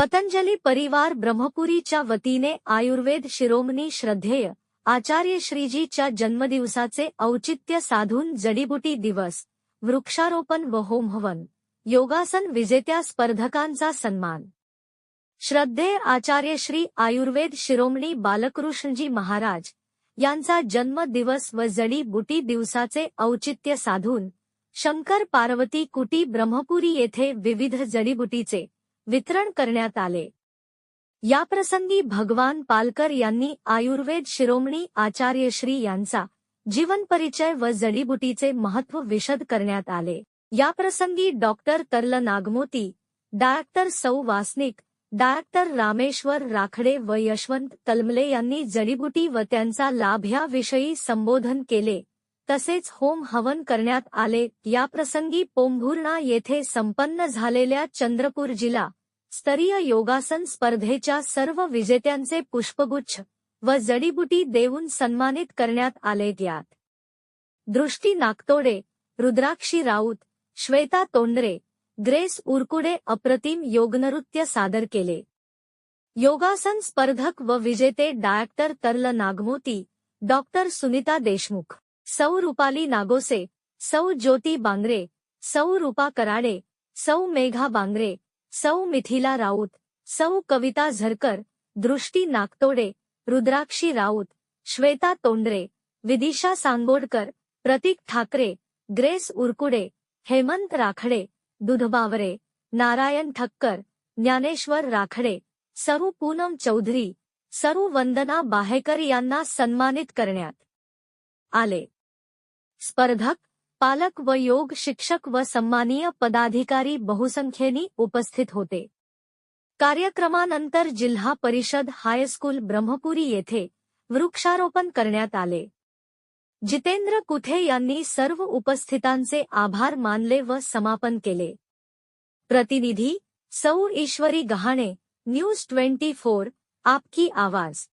पतंजली परिवार ब्रह्मपुरीच्या वतीने आयुर्वेद शिरोमणी श्रद्धेय आचार्य श्रीजीच्या जन्मदिवसाचे औचित्य साधून जडीबुटी दिवस वृक्षारोपण व होमहवन योगासन विजेत्या स्पर्धकांचा सन्मान. श्रद्धेय आचार्य श्री आयुर्वेद शिरोमणी बालकृष्णजी महाराज यांचा जन्मदिवस व जडीबुटी दिवसाचे औचित्य साधून शंकर पार्वती कुटी ब्रह्मपुरी येथे विविध जडीबुटीचे वितरण करण्यात आले. याप्रसंगी भगवान पालकर यांनी आयुर्वेद शिरोमणी आचार्य श्री यांचा जीवनपरिचय व जडीबुटीचे महत्त्व विशद करण्यात आले. याप्रसंगी डॉक्टर तरल नागमोती डायरेक्टर सौ वासनिक डायरेक्टर रामेश्वर राखडे व यशवंत तलमले यांनी जडीबुटी व त्यांचा लाभ याविषयी संबोधन केले. तसेच होम हवन करण्यात आले. याप्रसंगी पोंभुर्णा येथे संपन्न झालेल्या चंद्रपूर जिल्हा स्तरीय योगासन स्पर्धेच्या सर्व विजेत्यांचे पुष्पगुच्छ व जडीबुटी देऊन सन्मानित करण्यात आले यात. दृष्टी नागतोडे रुद्राक्षी राऊत श्वेता तोंडरे ग्रेस उरकुडे अप्रतिम योगनृत्य सादर केले. योगासन स्पर्धक व विजेते डायरेक्टर तरल नागमोती डॉक्टर सुनीता देशमुख. सौ रुपाली नागोसे सौ ज्योती बांगरे सौ रूपा कराडे सौ मेघा बांगरे सौ मिथिला राऊत सौ कविता झरकर दृष्टी नागतोडे रुद्राक्षी राऊत श्वेता तोंडरे विदिशा सांगोडकर प्रतीक ठाकरे ग्रेस उरकुडे हेमंत राखडे दुधबावरे नारायण ठक्कर ज्ञानेश्वर राखडे सरू पूनम चौधरी सरू वंदना बाहेकर यांना सन्मानित करण्यात आले. स्पर्धक पालक व योग शिक्षक व सन्मानीय पदाधिकारी बहुसंख्येने उपस्थित होते. कार्यक्रमानंतर जिल्हा परिषद हायस्कूल ब्रह्मपुरी येथे वृक्षारोपण करण्यात आले. जितेंद्र कुथे यांनी सर्व उपस्थितांचे आभार मानले व समापन केले. प्रतिनिधी सौ Ishwari Gahane news twenty four आपकी आवाज.